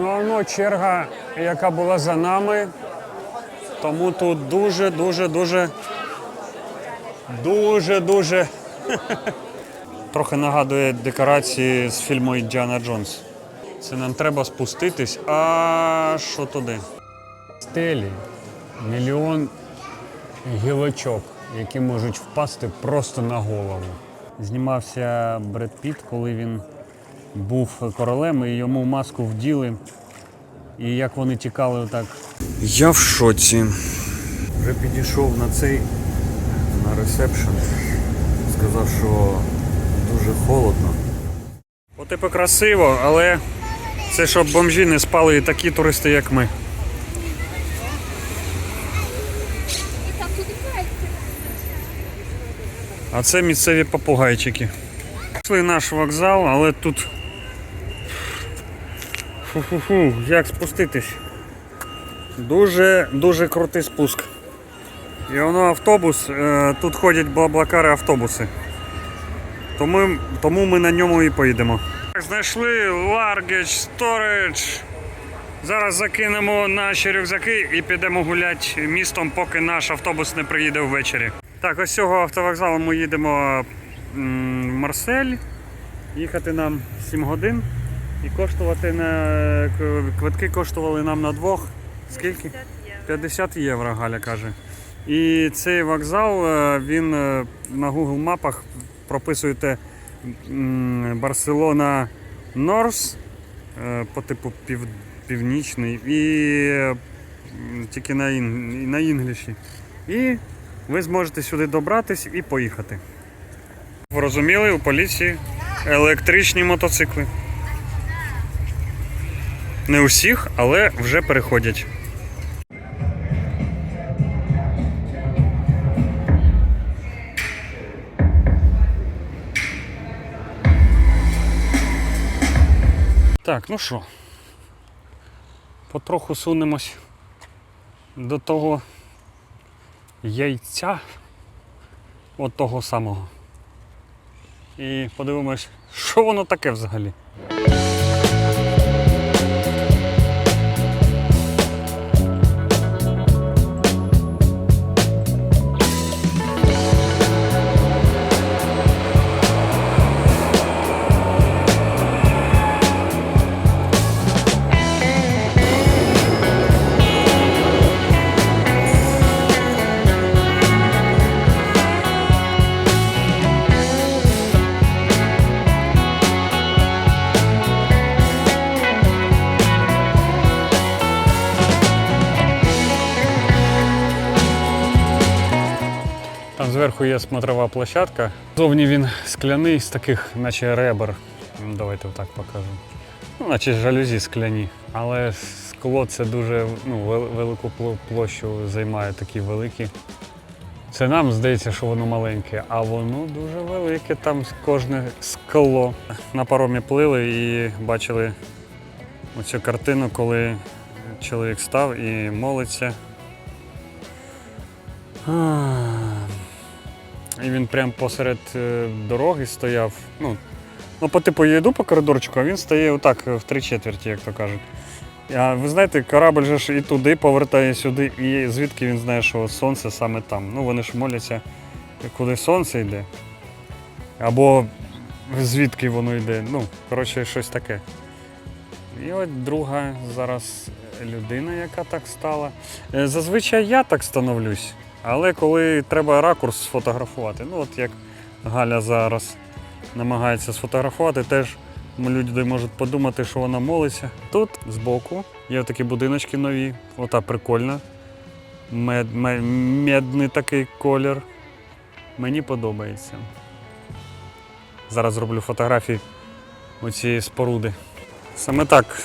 ну а воно черга, яка була за нами. Тому тут дуже, дуже, дуже, дуже, дуже. Трохи нагадує декорації з фільму Індіана Джонс. Це нам треба спуститись аж що туди. Стелі мільйон гілочок, які можуть впасти просто на голову. Знімався Бред Піт, коли він був королем, і йому маску вділи. І як вони тікали отак. Я в шоці. Вже підійшов на цей на ресепшн. Сказав, що дуже холодно. От типу красиво, але це щоб бомжі не спали і такі туристи, як ми. А це місцеві попугайчики. Пішли наш вокзал, але тут. Фу-фу-фу, як спуститись? Дуже дуже крутий спуск. І воно автобус, е, тут ходять блаблакари автобуси. Тому, тому ми на ньому і поїдемо. Так, Знайшли Largage Storage. Зараз закинемо наші рюкзаки і підемо гуляти містом, поки наш автобус не приїде ввечері. Так, ось цього автовокзалу ми їдемо в Марсель. Їхати нам 7 годин. І коштувати на квитки коштували нам на двох. Скільки? 50 євро, Галя каже. І цей вокзал, е, він е, на Google мапах прописуєте Барселона Норс е, по типу пів, північний і е, тільки на, ін, на інгліші. І ви зможете сюди добратись і поїхати. Ви розуміли, у поліції електричні мотоцикли. Не усіх, але вже переходять. Так, ну що, потроху сунемось до того яйця, от того самого. І подивимось, що воно таке взагалі. Зверху є смотрова площадка. Зовні він скляний з таких, наче ребер. Давайте так покажу. Ну, наче жалюзі скляні. Але скло це дуже ну, велику площу займає такі великі. Це нам здається, що воно маленьке, а воно дуже велике, там кожне скло. На паромі плили і бачили оцю картину, коли чоловік став і молиться. І він прямо посеред е, дороги стояв. Ну, ну по типу я йду по коридорчику, а він стає отак е, в три четверті, як то кажуть. А ви знаєте, корабль же ж і туди повертає сюди, і звідки він знає, що сонце саме там. Ну вони ж моляться, куди сонце йде. Або звідки воно йде. Ну, коротше, щось таке. І от друга зараз людина, яка так стала. Е, Зазвичай я так становлюсь, але коли треба ракурс сфотографувати, ну от як Галя зараз намагається сфотографувати, теж люди можуть подумати, що вона молиться. Тут збоку є такі будиночки нові, ота прикольна. Мед, мед, медний такий колір. Мені подобається. Зараз зроблю фотографії оцієї споруди. Саме так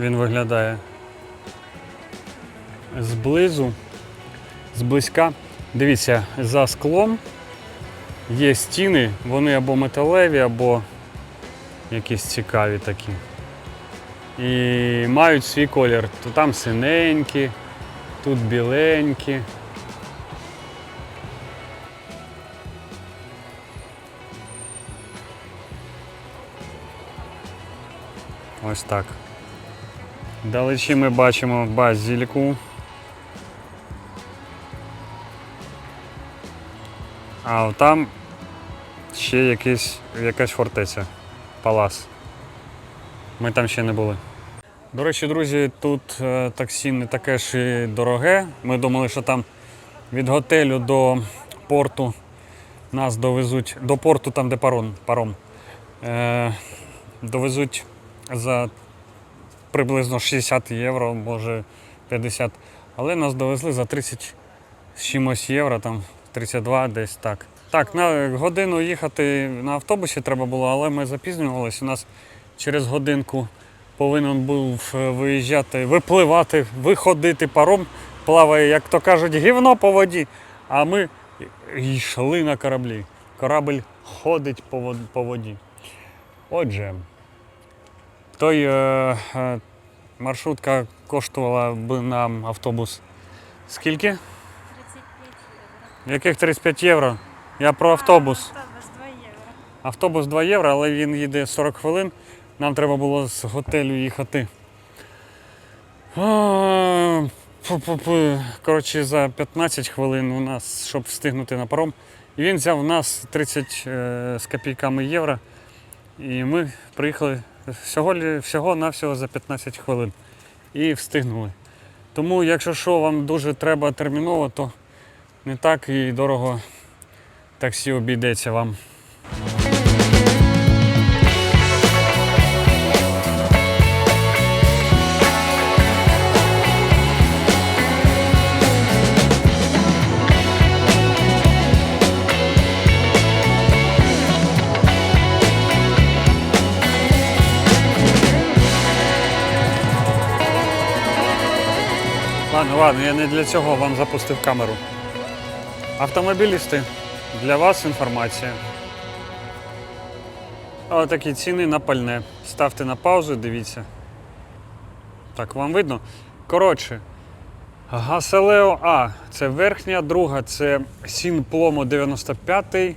він виглядає. Зблизу, зблизька. Дивіться, за склом є стіни, вони або металеві, або якісь цікаві такі. І мають свій колір. То там синенькі, тут біленькі. Ось так. Далечі ми бачимо базіліку. А там ще якийсь, якась фортеця. Палас. Ми там ще не були. До речі, друзі, тут е, таксі не таке ж і дороге. Ми думали, що там від готелю до порту нас довезуть до порту, там де паром, паром е, довезуть за приблизно 60 євро, може 50. Але нас довезли за 30 з чимось євро, там 32 десь так. Так, на годину їхати на автобусі треба було, але ми запізнювалися. У нас через годинку повинен був е, виїжджати, випливати, виходити паром, плаває, як то кажуть, гівно по воді. А ми йшли на кораблі. Корабль ходить по воді. Отже, той е, е, маршрутка коштувала б нам автобус. Скільки? 35 євро. Яких 35 євро? Я про автобус. Автобус 2 євро. Автобус 2 євро, але він їде 40 хвилин. Нам треба було з готелю їхати. Коротше, за 15 хвилин у нас, щоб встигнути на паром. І він взяв у нас 30 е, з копійками євро. І ми приїхали всього, всього-навсього за 15 хвилин. І встигнули. Тому, якщо що вам дуже треба терміново, то не так і дорого таксі обійдеться вам. Ладно, ладно, я не для цього вам запустив камеру. Автомобілісти, для вас інформація. Отакі ціни на пальне. Ставте на паузу, дивіться. Так, вам видно? Коротше, Гаселео А це верхня, друга це Сін Пломо 95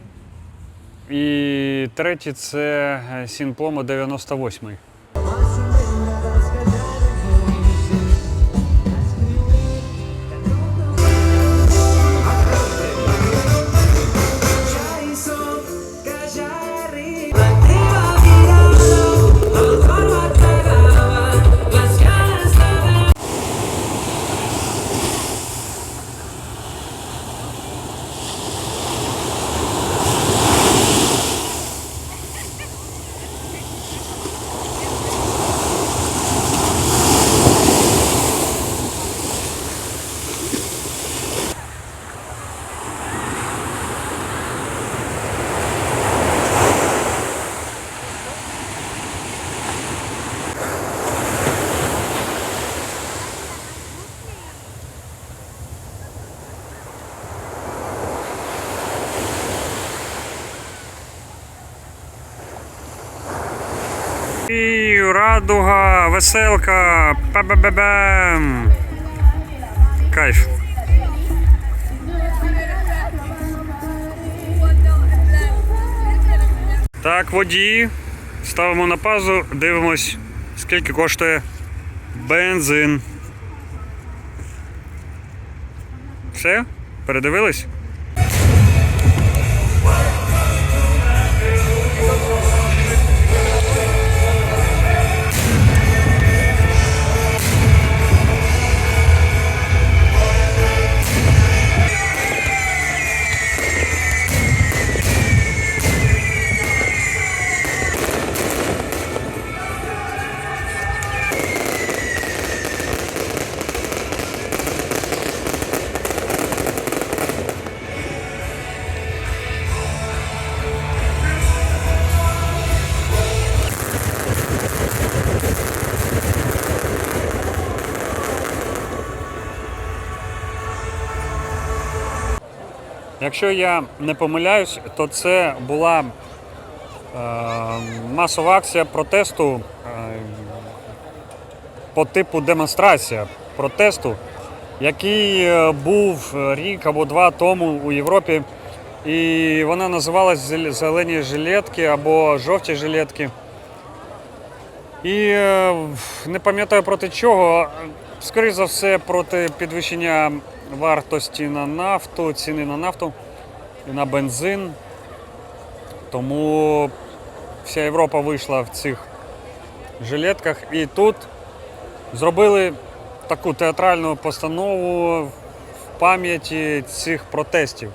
і третій це е, Сін Пломо 98. Радуга, веселка, па-ба-ба-бам. Кайф. Так, водії. Ставимо на пазу, дивимось, скільки коштує бензин. Все? Передивились? Якщо я не помиляюсь, то це була е, масова акція протесту е, по типу демонстрація протесту, який е, був рік або два тому у Європі. І вона називалась Зелені жилетки або жовті жилетки. І не пам'ятаю проти чого. Скоріше за все, проти підвищення вартості на нафту, ціни на нафту і на бензин. Тому вся Європа вийшла в цих жилетках. І тут зробили таку театральну постанову в пам'яті цих протестів.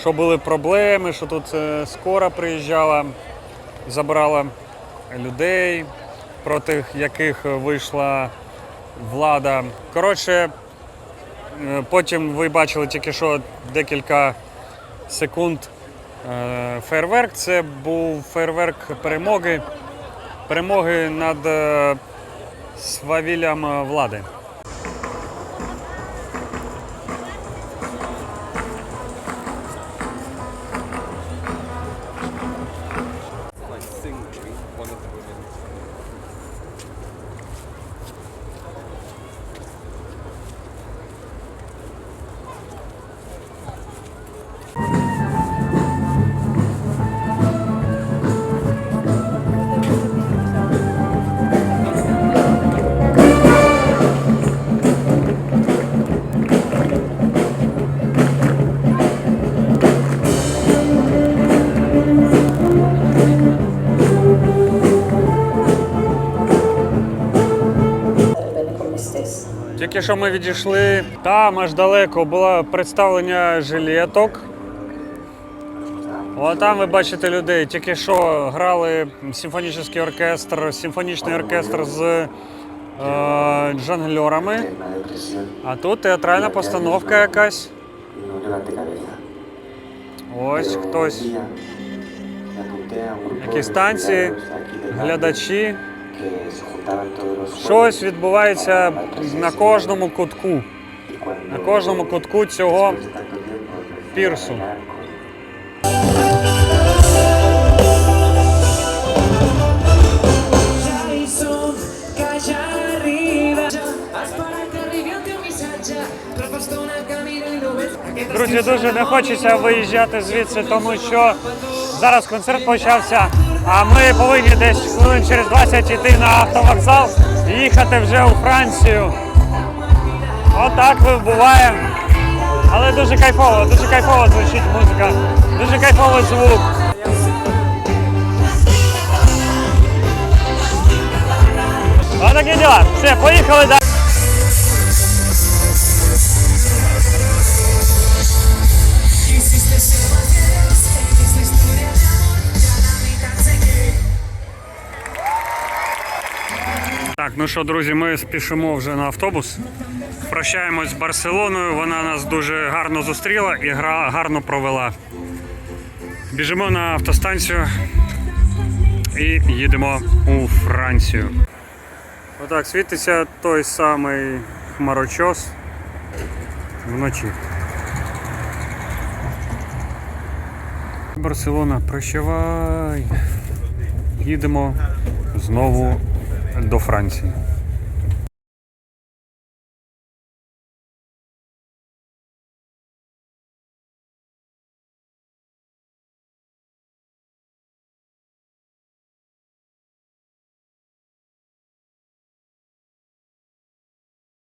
Що були проблеми, що тут е, скора приїжджала, забрала людей, проти яких вийшла влада. Коротше, потім ви бачили тільки що декілька секунд е, фейерверк. Це був фейерверк перемоги, перемоги над е, свавіллям е, влади. Тільки що ми відійшли, там аж далеко було представлення жилеток. О, там ви бачите людей. Тільки що грали симфонічний оркестр, симфонічний оркестр з е, depresión А тут театральна постановка якась. Ось хтось. Якісь танці, глядачі. Щось відбувається на кожному кутку. На кожному кутку цього Пірсу. Друзі, дуже не хочеться виїжджати звідси, тому що зараз концерт почався, а ми повинні десь хвилин через 20 йти на автовокзал і їхати вже у Францію. Отак буває. Але дуже кайфово, дуже кайфово звучить музика, дуже кайфовий звук. Отакі діла. Все, поїхали далі. Так, ну що, друзі, ми спішимо вже на автобус. Прощаємось з Барселоною. Вона нас дуже гарно зустріла і гра гарно провела. Біжимо на автостанцію і їдемо у Францію. Отак світиться той самий хмарочос вночі. Барселона, прощавай. Їдемо знову до Франції.